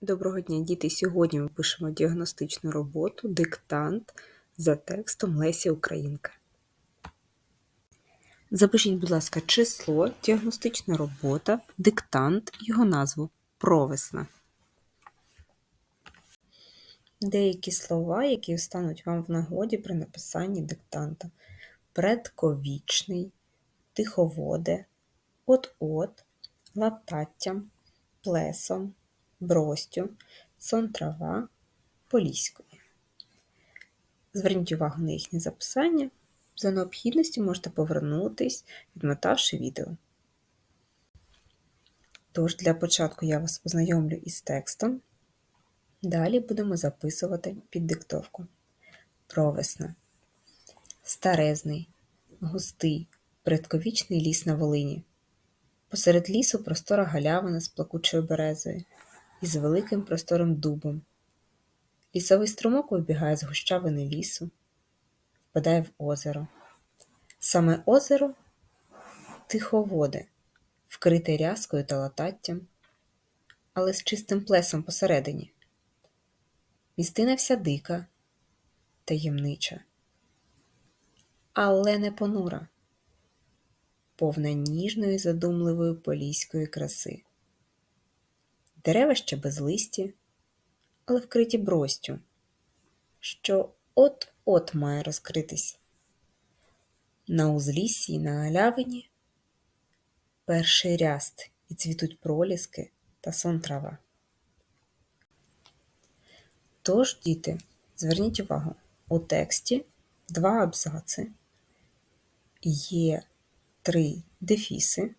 Доброго дня, діти! Сьогодні ми пишемо діагностичну роботу Диктант за текстом Лесі Українка. Запишіть, будь ласка, число, діагностична робота, диктант, його назву провесна. Деякі слова, які стануть вам в нагоді при написанні диктанта: предковічний, тиховоде, от-от, лататтям, плесом бростю, сон трава, поліської. Зверніть увагу на їхнє записання. За необхідністю можете повернутись, відмотавши відео. Тож, для початку я вас ознайомлю із текстом. Далі будемо записувати під диктовку. Провесна. Старезний, густий, предковічний ліс на Волині. Посеред лісу простора галявина з плакучою березою із великим просторим дубом. Лісовий струмок вибігає з гущавини лісу, впадає в озеро. Саме озеро тиховоде, вкрите рязкою та лататтям, але з чистим плесом посередині. Містина вся дика, таємнича, але не понура, повна ніжної задумливої поліської краси. Дерева ще безлисті, але вкриті бростю, що от-от має розкритись. На узліссі й на галявині перший ряст і цвітуть проліски та сон трава. Тож, діти, зверніть увагу, у тексті два абзаци, є три дефіси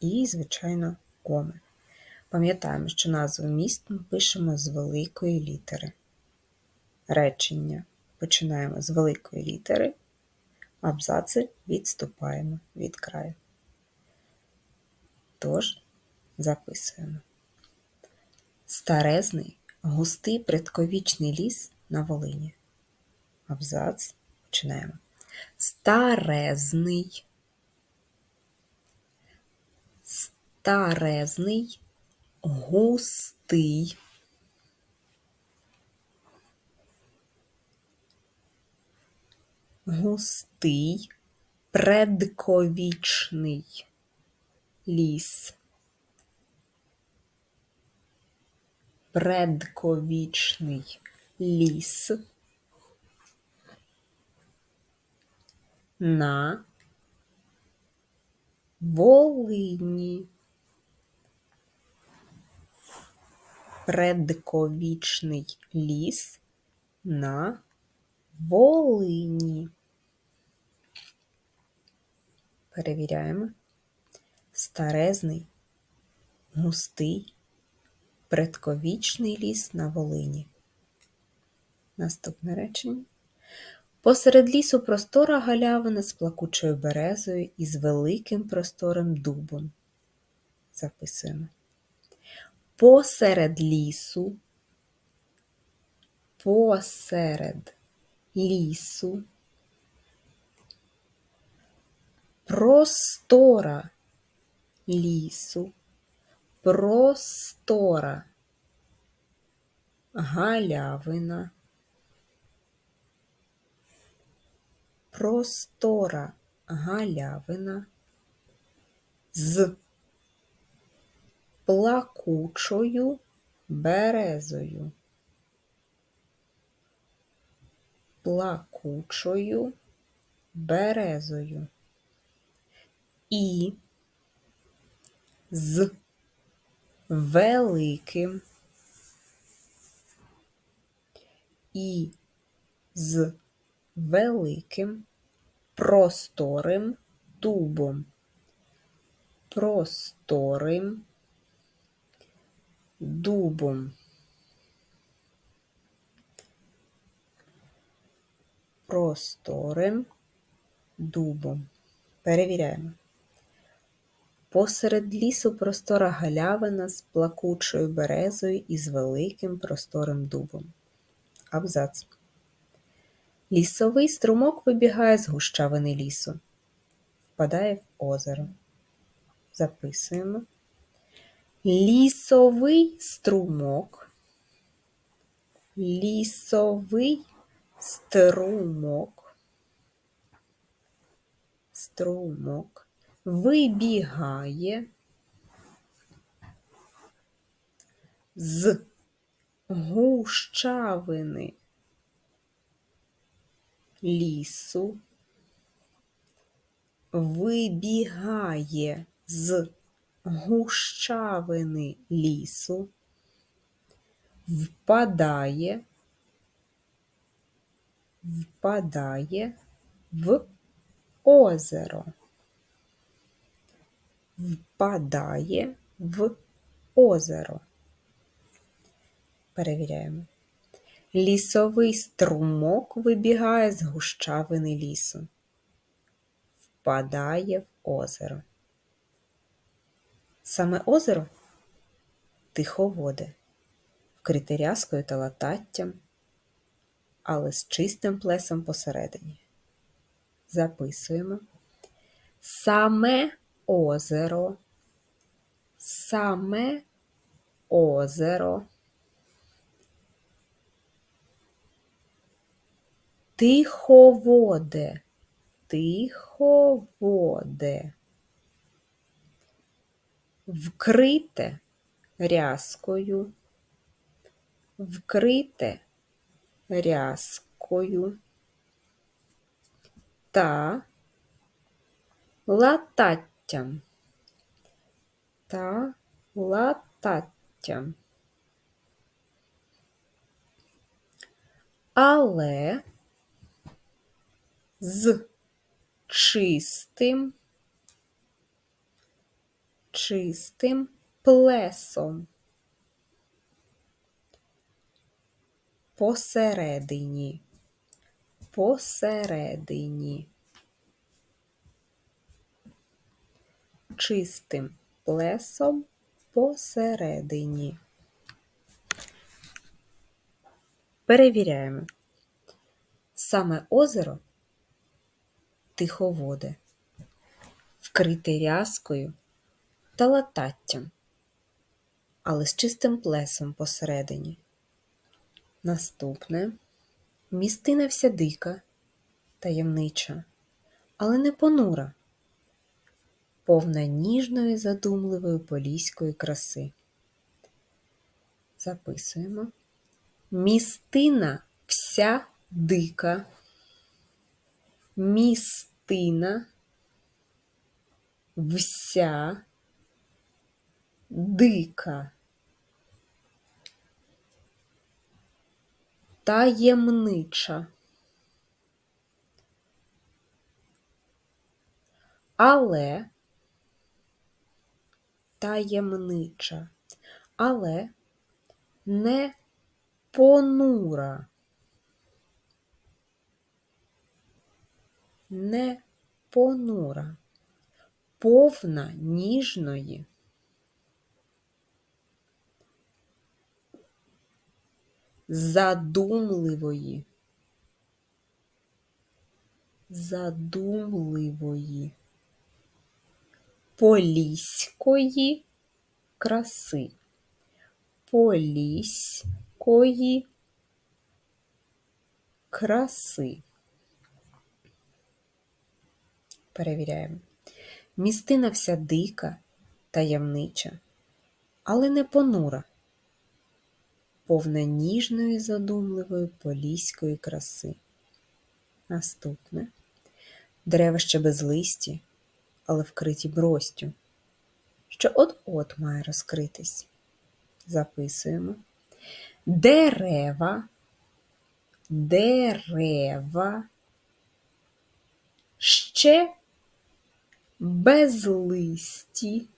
і, звичайно, коми. Пам'ятаємо, що назву міст ми пишемо з великої літери. Речення починаємо з великої літери, абзаци відступаємо від краю. Тож, записуємо. Старезний, густий предковічний ліс на Волині. Абзац починаємо. Старезний. Старезний густий. Густий, предковічний ліс. Предковічний ліс на Волині. Предковічний ліс на Волині. Перевіряємо. Старезний, густий, предковічний ліс на Волині. Наступне речення. Посеред лісу простора галявина з плакучою березою і з великим просторим дубом. Записуємо посеред лісу, посеред лісу, простора лісу, простора галявина, простора галявина з плакучою березою, плакучою березою. І з великим і з великим просторим дубом, просторим дубом. Просторим дубом. Перевіряємо. Посеред лісу простора галявина з плакучою березою і з великим просторим дубом. Абзац. Лісовий струмок вибігає з гущавини лісу, впадає в озеро. Записуємо. Лісовий струмок. Лісовий струмок. Струмок вибігає з гущавини лісу, вибігає з гущавини лісу, впадає, впадає в озеро, впадає в озеро. Перевіряємо. Лісовий струмок вибігає з гущавини лісу, впадає в озеро. Саме озеро тиховоде, вкрите рязкою та лататтям, але з чистим плесом посередині. Записуємо. Саме озеро, саме озеро. Тиховоде, тиховоде. Вкрите рязкою, вкрите рязкою та лататтям та лататтям. Але з чистим, чистим плесом посередині, посередині, чистим плесом посередині. Перевіряємо. Саме озеро тиховоде, вкрите рязкою та лататтям, але з чистим плесом посередині. Наступне містина вся дика, таємнича, але не понура, повна ніжної задумливої поліської краси. Записуємо. Містина вся дика, містина вся дика. Таємнича. Але таємнича, але не понура. Не понура, повна ніжної. Задумливої, задумливої, поліської краси, поліської краси. Перевіряємо. Містина вся дика, таємнича, але не понура, повна ніжної задумливої поліської краси. Наступне. Дерева ще без листі, але вкриті бростю, що от-от має розкритись. Записуємо. Дерева, дерева ще безлисті,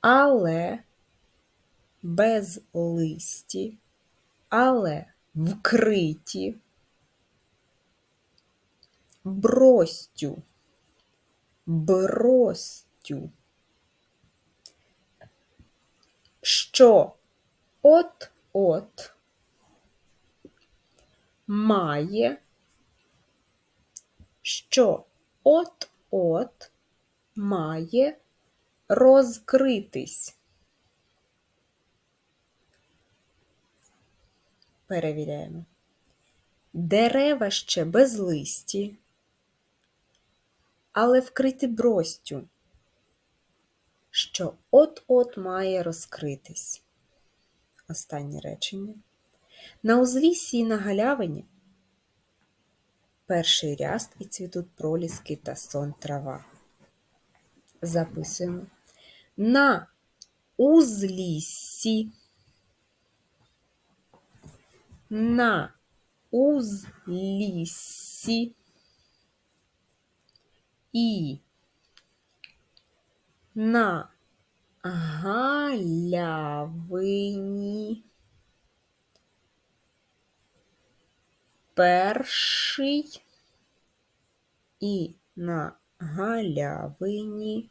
але безлисті, але вкриті бростю, бростю, що от-от має, що от-от має розкритись. Перевіряємо. Дерева ще без листі, але вкриті бростю, що от-от має розкритись. Останнє речення. На узліссі і на галявині перший ряст і цвітуть проліски та сон трава. Записуємо. На узліссі. На узліссі і на галявині. Перший. І на галявині.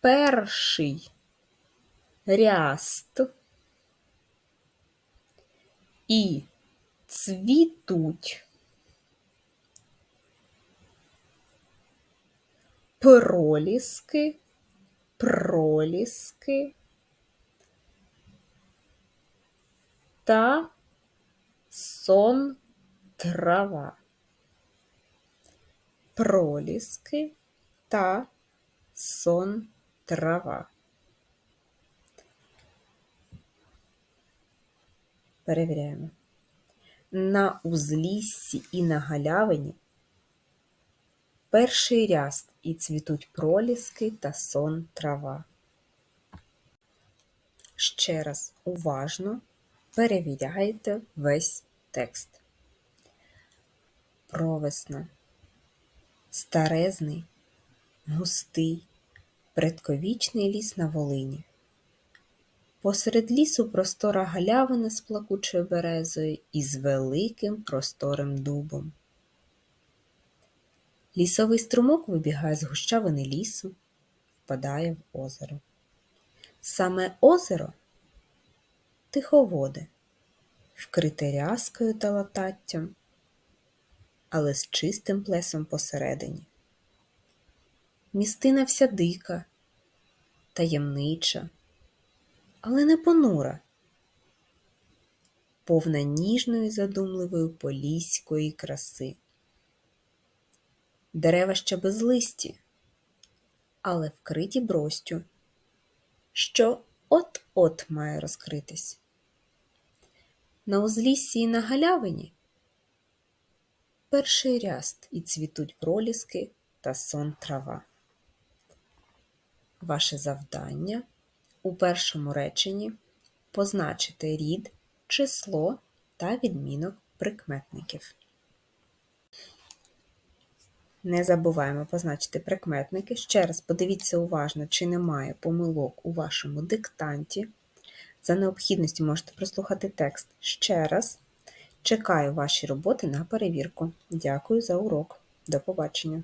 Перший ряст і цвітуть проліски, проліски та сон трава. Проліски та сон трава. Перевіряємо. На узліссі і на галявині перший ряст і цвітуть проліски та сон трава. Ще раз уважно перевіряйте весь текст. Провесна, старезний, густий, предковічний ліс на Волині. Посеред лісу простора галявина з плакучою березою і з великим просторим дубом. Лісовий струмок вибігає з гущавини лісу, впадає в озеро. Саме озеро тиховоде, вкрите рязкою та лататтям, але з чистим плесом посередині. Містина вся дика, таємнича, але не понура, повна ніжної задумливої поліської краси. Дерева ще без листі, але вкриті бростю, що от-от має розкритись. На узліссі і на галявині перший ряст і цвітуть проліски та сон трава. Ваше завдання у першому реченні позначити рід, число та відмінок прикметників. Не забуваємо позначити прикметники. Ще раз подивіться уважно, чи немає помилок у вашому диктанті. За необхідністю можете прослухати текст ще раз. Чекаю ваші роботи на перевірку. Дякую за урок. До побачення!